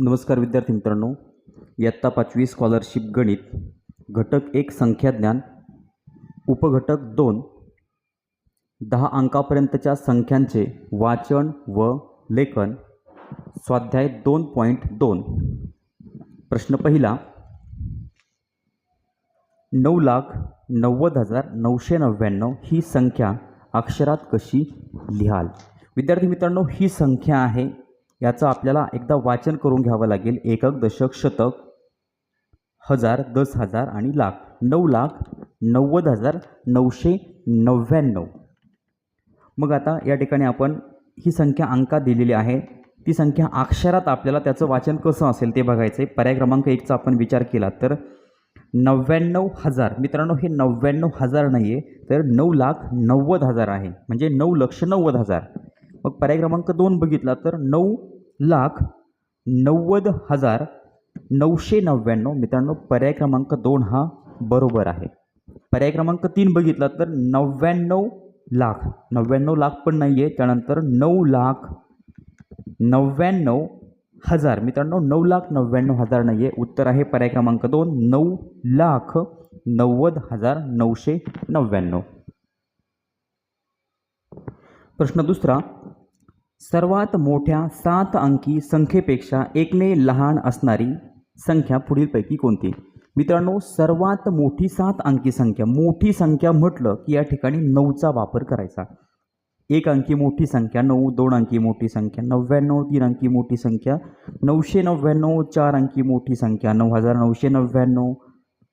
नमस्कार विद्यार्थी मित्रांनो इयत्ता पाचवी स्कॉलरशिप गणित घटक एक संख्याज्ञान उपघटक दोन दहा अंकापर्यंतच्या संख्यांचे वाचन व लेखन स्वाध्याय दोन पॉईंट दोन. प्रश्न पहिला नऊ लाख नव्वद हजार नऊशे नव्याण्णव ही संख्या अक्षरात कशी लिहाल? विद्यार्थी मित्रांनो ही संख्या आहे याचं आपल्याला एकदा वाचन करून घ्यावं लागेल. एकक दशक शतक हजार दस हजार आणि लाख. नऊ लाख नव्वद हजार नऊशे नव्याण्णव. मग आता या ठिकाणी आपण ही संख्या अंकात दिलेली आहे. ती संख्या अक्षरात आपल्याला त्याचं वाचन कसं असेल ते बघायचं आहे पर्याय क्रमांक एकचा आपण विचार केला तर नव्याण्णव हजार. मित्रांनो हे नव्याण्णव हजार नाही आहे तर नऊ लाख नव्वद हजार आहे. म्हणजे नऊ लक्ष नव्वद हजार. मग पर्याय क्रमांक दोन बघितला तर नऊ लाख नव्वद हजार नऊशे नव्याण्णव मित्रांनो पर्याय क्रमांक दोन हा बरोबर आहे. पर्याय क्रमांक तीन बघितला तर नव्याण्णव लाख. नव्याण्णव लाख पण नाही आहे त्यानंतर नऊ लाख नव्याण्णव हजार. मित्रांनो नऊ लाख नव्याण्णव हजार नाही आहे उत्तर आहे पर्याय क्रमांक दोन नऊ लाख नव्वद हजार नऊशे नव्याण्णव प्रश्न दुसरा सर्वात मोठ्या सात अंकी संख्येपेक्षा एकने लहान असणारी संख्या पुढीलपैकी कोणती? मित्रांनो सर्वात मोठी सात अंकी संख्या मोठी संख्या म्हटलं की या ठिकाणी नऊचा वापर करायचा. एक अंकी मोठी संख्या नऊ दोन अंकी मोठी संख्या नव्याण्णव तीन अंकी मोठी संख्या नऊशे नव्याण्णव चार अंकी मोठी संख्या नऊ हजार नऊशे नव्याण्णव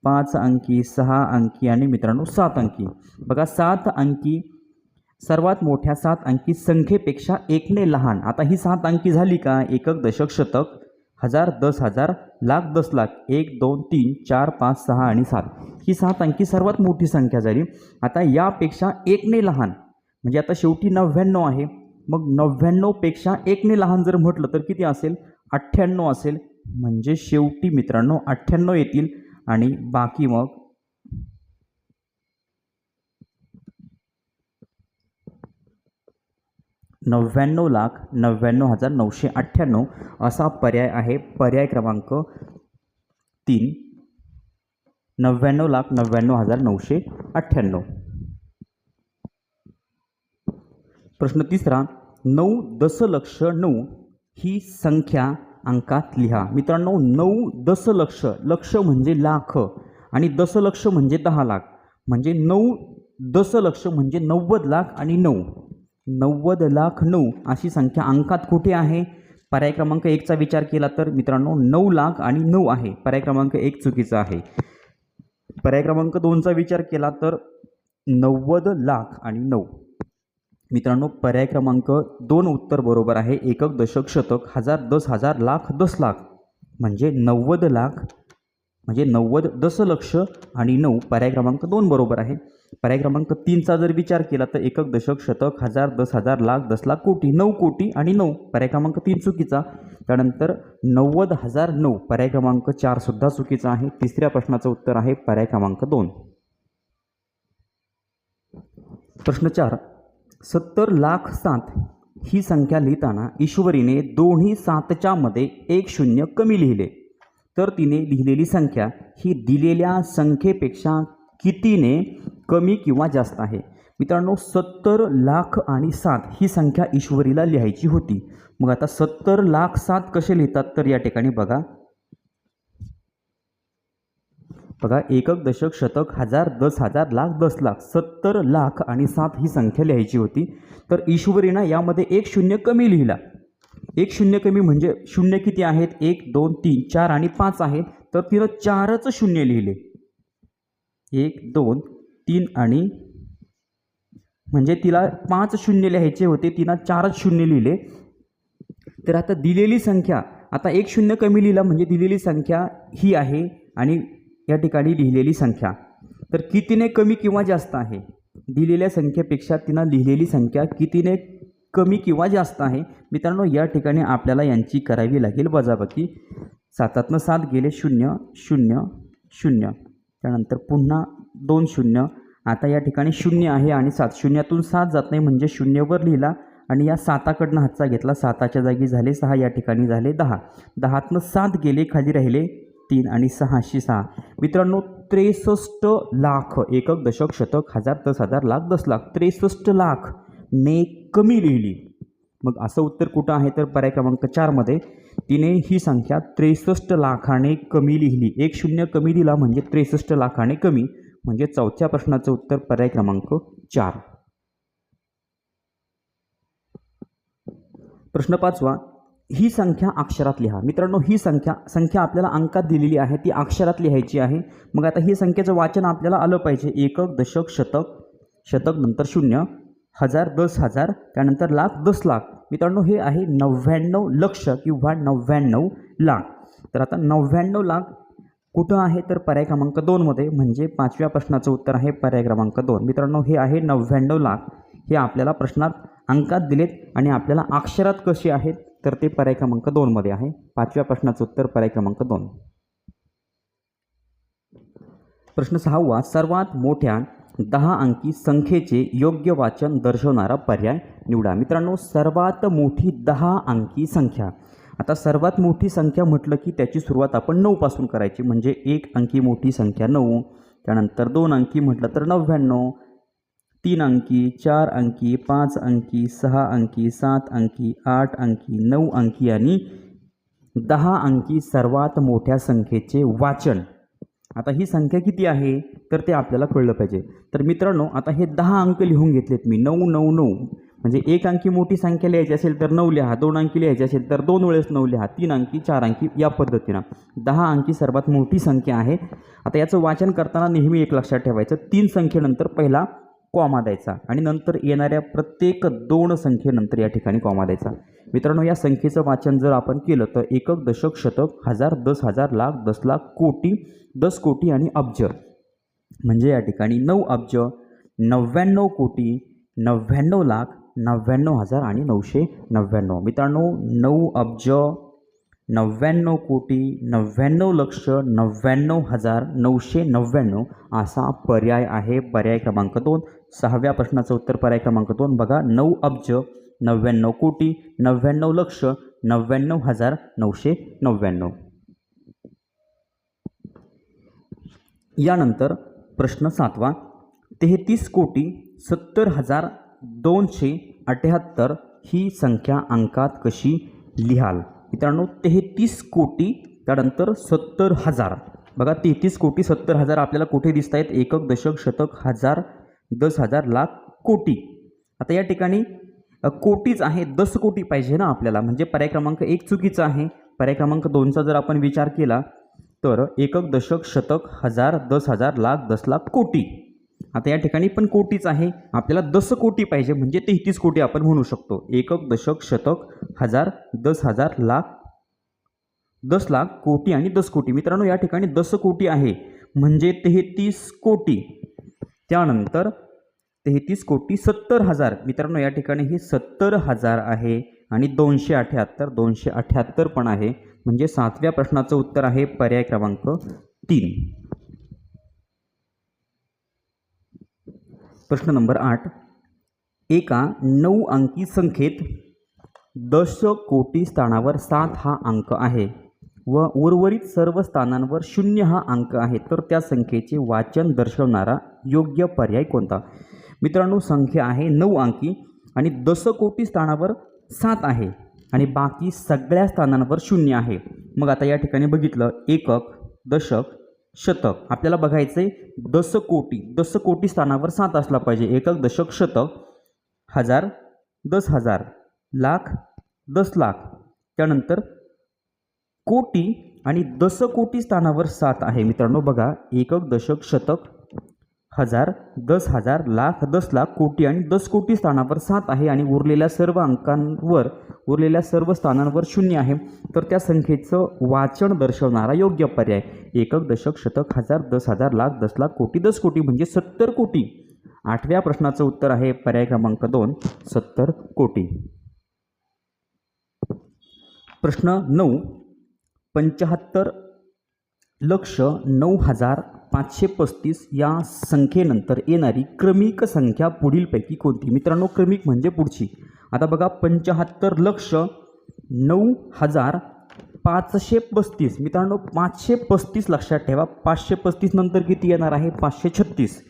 पाच अंकी सहा अंकी आणि मित्रांनो सात अंकी. बघा सात अंकी सर्वात मोठ्या सात अंकी संख्येपेक्षा एकने लहान. आता ही सात अंकी झाली का? एकक दशक शतक. हजार दस हजार लाख दस लाख. एक दोन तीन चार पाच सहा आणि सात. ही सात अंकी सर्वात मोठी संख्या झाली. आता यापेक्षा एकने लहान. म्हणजे आता शेवटी नव्याण्णव आहे. मग नव्याण्णवपेक्षा एकने लहान जर म्हटलं तर किती असेल? अठ्ठ्याण्णव असेल. म्हणजे शेवटी मित्रांनो अठ्ठ्याण्णव येतील आणि बाकी मग नव्याण्णव लाख नव्याण्णव हजार नऊशे अठ्ठ्याण्णव असा पर्याय आहे. पर्याय क्रमांक तीन नव्याण्णव लाख नव्याण्णव हजार नऊशे अठ्ठ्याण्णव. प्रश्न तिसरा नऊ दशलक्ष नऊ ही संख्या अंकात लिहा. मित्रांनो नऊ दशलक्ष लक्ष म्हणजे लाख आणि दशलक्ष म्हणजे दहा लाख. म्हणजे नऊ दशलक्ष म्हणजे नव्वद लाख आणि नऊ. नव्वद लाख नऊ अशी संख्या अंकात कुठे आहे? पर्याय क्रमांक एकचा विचार केला तर मित्रांनो नऊ लाख आणि नऊ आहे. पर्याय क्रमांक एक चुकीचा आहे. पर्याय क्रमांक दोनचा विचार केला तर नव्वद लाख आणि नऊ. मित्रांनो पर्याय क्रमांक दोन उत्तर बरोबर आहे. एकक दशक शतक हजार दस हजार लाख दस लाख. म्हणजे नव्वद लाख म्हणजे नव्वद दशलक्ष आणि नऊ. पर्याय क्रमांक दोन बरोबर आहे. पर्याय क्रमांक तीनचा जर विचार केला तर एकक दशक शतक हजार दस हजार लाख दस लाख कोटी नऊ कोटी आणि नऊ. पर्याय क्रमांक तीन चुकीचा. त्यानंतर नव्वद हजार नऊ. पर्याय क्रमांक चारसुद्धा चुकीचा आहे. तिसऱ्या प्रश्नाचं उत्तर आहे पर्याय क्रमांक दोन. प्रश्न चार. सत्तर लाख सात ही संख्या लिहिताना ईश्वरीने दोन्ही सातच्यामध्ये एक शून्य कमी लिहिले. तर तिने लिहिलेली संख्या ही दिलेल्या संख्येपेक्षा कितीने कमी किंवा जास्त आहे? मित्रांनो सत्तर लाख आणि सात ही संख्या ईश्वरीला लिहायची होती. मग आता सत्तर लाख सात कसे लिहितात तर या ठिकाणी बघा. बघा एकक दशक शतक हजार दस हजार लाख दस लाख सत्तर लाख आणि सात ही संख्या लिहायची होती. तर ईश्वरीनं यामध्ये एक शून्य कमी लिहिला. एक शून्य कमी म्हणजे शून्य किती आहेत? एक दोन तीन चार आणि पाच आहेत. तर तिनं चारच शून्य लिहिले. एक दोन तीन आणि म्हणजे तिला पाच शून्य लिहायचे होते तिनं चारच शून्य लिहिले. तर आता दिलेली संख्या आता एक शून्य कमी लिहिला म्हणजे दिलेली संख्या ही आहे आणि या ठिकाणी लिहिलेली संख्या. तर कितीने कमी किंवा जास्त आहे? दिलेल्या संख्येपेक्षा तिनं लिहिलेली संख्या कितीने कमी किंवा जास्त आहे? मित्रांनो या ठिकाणी आपल्याला यांची करावी लागेल वजाबाकी. सातातनं सात गेले शून्य शून्य शून्य. त्यानंतर पुन्हा दोन शून्य. आता या ठिकाणी शून्य आहे आणि सात. शून्यातून सात जात नाही म्हणजे शून्यवर लिहिला आणि या साताकडनं हातचा घेतला. साताच्या जागी झाले सहा या ठिकाणी झाले दहा. दहातनं सात गेले खाली राहिले तीन आणि सहाशे सहा. मित्रांनो त्रेसष्ट लाख एकक दशक शतक हजार दस हजार लाख दस लाख त्रेसष्ट लाख ने कमी लिहिली. मग असं उत्तर कुठं आहे? तर पर्याय क्रमांक चारमध्ये. तिने ही संख्या त्रेसष्ट लाखाने कमी लिहिली. एक शून्य कमी दिला म्हणजे त्रेसष्ट लाखाने कमी. म्हणजे चौथ्या प्रश्नाचं उत्तर पर्याय क्रमांक चार. प्रश्न पाचवा. ही संख्या अक्षरात लिहा. मित्रांनो ही संख्या संख्या आपल्याला अंकात दिलेली आहे ती अक्षरात लिहायची आहे. मग आता ही संख्येचं वाचन आपल्याला आलं पाहिजे. एकक दशक शतक शतक नंतर शून्य. हजार दस हजार त्यानंतर लाख दस लाख. मित्रांनो हे आहे नव्याण्णव लक्ष किंवा नव्याण्णव लाख. तर आता नव्याण्णव लाख कुठं आहे? तर पर्याय क्रमांक दोनमध्ये म्हणजे पाचव्या प्रश्नाचं उत्तर आहे पर्याय क्रमांक दोन. मित्रांनो हे आहे नव्याण्णव लाख. हे आपल्याला प्रश्नात अंकात दिलेत आणि आपल्याला अक्षरात कशी आहेत? तर ते पर्याय क्रमांक दोनमध्ये आहे. पाचव्या प्रश्नाचं उत्तर पर्याय क्रमांक दोन. प्रश्न सहावा सर्वात मोठ्या दहा अंकी संख्येचे योग्य वाचन दर्शवणारा पर्याय निवडा. मित्रांनो सर्वात मोठी दहा अंकी संख्या. आता सर्वात मोठी संख्या म्हटलं की त्याची सुरुवात आपण नऊपासून करायची. म्हणजे एक अंकी मोठी संख्या नऊ त्यानंतर दोन अंकी म्हटलं तर नव्याण्णव तीन अंकी चार अंकी पाच अंकी सहा अंकी सात अंकी आठ अंकी नऊ अंकी आणि दहा अंकी सर्वात मोठ्या संख्येचे वाचन. आता ही संख्या किती आहे? तर ते आपल्याला कळलं पाहिजे. तर मित्रांनो आता हे दहा अंक लिहून घेतलेत मी. नऊ नऊ नऊ. म्हणजे एक अंकी मोठी संख्या लिहायची असेल तर नऊ लिहा. दोन अंकी लिहायची असेल तर दोन वेळेस नऊ लिहा. तीन अंकी चार अंकी या पद्धतीनं. दहा अंकी सर्वात मोठी संख्या आहे. आता याचं वाचन करताना नेहमी एक लक्षात ठेवायचं. तीन संख्येनंतर पहिला कॉमा द्यायचा आणि नंतर येणाऱ्या प्रत्येक दोन संख्येनंतर या ठिकाणी कॉमा द्यायचा मित्रांनो या संख्येचं वाचन जर आपण केलं तर एकक दशक शतक हजार दस हजार लाख दस लाख कोटी दस कोटी आणि अब्ज. म्हणजे या ठिकाणी नऊ अब्ज नव्याण्णव कोटी नव्याण्णव लाख नव्याण्णव हजार आणि नऊशे नव्याण्णव. मित्रांनो नऊ अब्ज नव्याण्णव कोटी नव्याण्णव लक्ष नव्याण्णव हजार नऊशे नव्याण्णव असा पर्याय आहे. पर्याय क्रमांक दोन सहाव्या प्रश्नाचं उत्तर पर्याय क्रमांक दोन बघा. नऊ अब्ज नव्याण्णव कोटी नव्याण्णव लक्ष नव्याण्णव हजार नऊशे नव्याण्णव. यानंतर प्रश्न सातवा. तेहतीस कोटी सत्तर हजार दोनशे अठ्याहत्तर ही संख्या अंकात कशी लिहाल? मित्रांनो तेहतीस कोटी त्यानंतर सत्तर हजार. बघा तेहतीस कोटी सत्तर हजार आपल्याला कुठे दिसत आहेत एकक दशक शतक हजार दस हजार लाख कोटी. आता या ठिकाणी कोटीच आहे दस कोटी पाहिजे ना आपल्याला. म्हणजे पर्याय क्रमांक एक चुकीचा आहे. पर्याय क्रमांक दोनचा जर आपण विचार केला तर एकक दशक शतक हजार दस हजार लाख दस लाख कोटी. आता या ठिकाणी पण कोटीच आहे. आपल्याला दस कोटी पाहिजे म्हणजे तेहतीस कोटी आपण म्हणू शकतो. एकक दशक शतक हजार दस हजार लाख दस लाख कोटी आणि दस कोटी. मित्रांनो या ठिकाणी दस कोटी आहे. म्हणजे तेहतीस कोटी. त्यानंतर तेहतीस कोटी सत्तर हजार. मित्रांनो या ठिकाणी ही सत्तर हजार आहे आणि दोनशे अठ्याहत्तर दोनशे अठ्याहत्तर पण आहे. म्हणजे सातव्या प्रश्नाचं उत्तर आहे पर्याय क्रमांक तीन. प्रश्न नंबर आठ. एका नऊ अंकी संख्येत दश कोटी स्थानावर सात हा अंक आहे व उर्वरित सर्व स्थानांवर शून्य हा अंक आहे. तर त्या संख्येचे वाचन दर्शवणारा योग्य पर्याय कोणता? मित्रांनो संख्या आहे नऊ अंकी आणि दसकोटी स्थानावर सात आहे आणि बाकी सगळ्या स्थानांवर शून्य आहे. मग आता या ठिकाणी बघितलं एकक दशक शतक. आपल्याला बघायचं आहे दसकोटी दसकोटी स्थानावर सात असला पाहिजे. एकक दशक शतक हजार दस हजार लाख दस लाख. त्यानंतर कोटी आणि दसकोटी स्थानावर सात आहे. मित्रांनो बघा एकक दशक शतक हजार दस हजार लाख दस लाख कोटी आणि दस कोटी स्थानावर सात आहे आणि उरलेल्या सर्व अंकांवर उरलेल्या सर्व स्थानांवर शून्य आहे. तर त्या संख्येचं वाचन दर्शवणारा योग्य पर्याय. एकक दशक शतक हजार दस हजार लाख दस लाख कोटी दस कोटी म्हणजे सत्तर कोटी. आठव्या प्रश्नाचं उत्तर आहे पर्याय क्रमांक दोन सत्तर कोटी. प्रश्न नऊ पंच्याहत्तर लक्ष नऊ हजार पाचशे पस्तीस या संख्येनंतर येणारी क्रमिक संख्या पुढीलपैकी कोणती? मित्रांनो क्रमिक म्हणजे पुढची. आता बघा पंच्याहत्तर लक्ष नऊ हजार पाचशे पस्तीस. मित्रांनो पाचशे पस्तीस लक्षात ठेवा. पाचशे पस्तीस नंतर किती येणार आहे? पाचशे छत्तीस.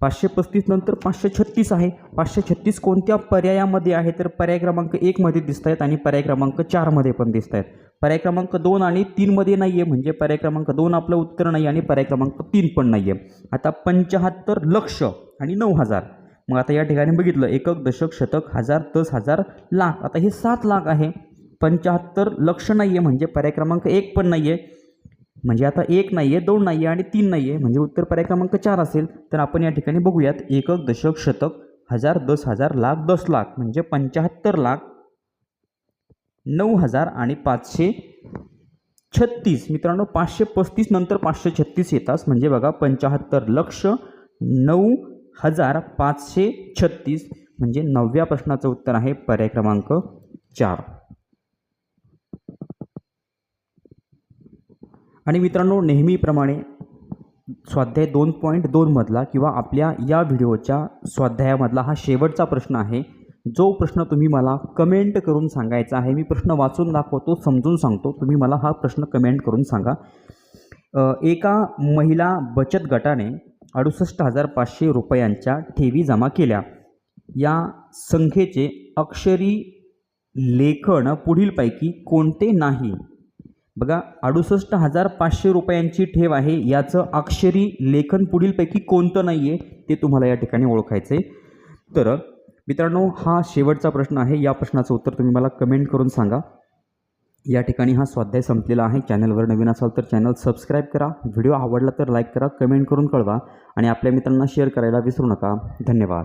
पाचशे पस्तीस नंतर पाचशे छत्तीस आहे. पाचशे छत्तीस कोणत्या पर्यायामध्ये आहे? तर पर्याय क्रमांक एकमध्ये दिसत आहेत आणि पर्याय क्रमांक चारमध्ये पण दिसत आहेत पर्याय क्रमांक दोन आणि तीनमध्ये नाही आहे म्हणजे पर्याय क्रमांक दोन आपलं उत्तर नाही आणि पर्याय क्रमांक तीन पण नाही आहे आता पंच्याहत्तर लक्ष आणि नऊ हजार. मग आता या ठिकाणी बघितलं एकक दशक शतक हजार दस हजार लाख. आता हे सात लाख आहे. पंच्याहत्तर लक्ष नाही आहे म्हणजे पर्याय क्रमांक एक पण नाही आहे म्हणजे आता एक नाही आहे दोन नाही आहे आणि तीन नाही आहे म्हणजे उत्तर पर्याय क्रमांक चार असेल तर आपण या ठिकाणी बघूयात. एकक दशक शतक हजार दस हजार लाख दस लाख. म्हणजे पंच्याहत्तर लाख नऊ हजार आणि पाचशे छत्तीस. मित्रांनो पाचशे पस्तीस नंतर पाचशे छत्तीस येतास. म्हणजे बघा पंच्याहत्तर लक्ष नऊ हजार पाचशे छत्तीस. म्हणजे नवव्या प्रश्नाचं उत्तर आहे पर्याय क्रमांक चार. आणि मित्रांनो नेहमीप्रमाणे स्वाध्याय दोन पॉईंट दोनमधला किंवा आपल्या या व्हिडिओच्या स्वाध्यायामधला हा शेवटचा प्रश्न आहे. जो प्रश्न तुम्ही मला कमेंट करून सांगायचा आहे मी प्रश्न वाचून दाखवतो समजून सांगतो. तुम्ही मला हा प्रश्न कमेंट करून सांगा. एका महिला बचत गटाने अडुसष्ट हजार पाचशे रुपयांच्या ठेवी जमा केल्या. या संख्येचे अक्षरी लेखन पुढीलपैकी कोणते नाही? बघा अडुसष्ट हजार पाचशे रुपयांची ठेव आहे याचं अक्षरी लेखन पुढीलपैकी कोणतं नाही आहे ते तुम्हाला या ठिकाणी ओळखायचं आहे तर मित्रांनो हा शेवटचा प्रश्न आहे. या प्रश्नाचं उत्तर तुम्ही मला कमेंट करून सांगा. या ठिकाणी हा स्वाध्याय संपलेला आहे. चॅनलवर नवीन असाल तर चॅनल सबस्क्राईब करा. व्हिडिओ आवडला तर लाईक करा कमेंट करून कळवा. आणि आपल्या मित्रांना शेअर करायला विसरू नका. धन्यवाद.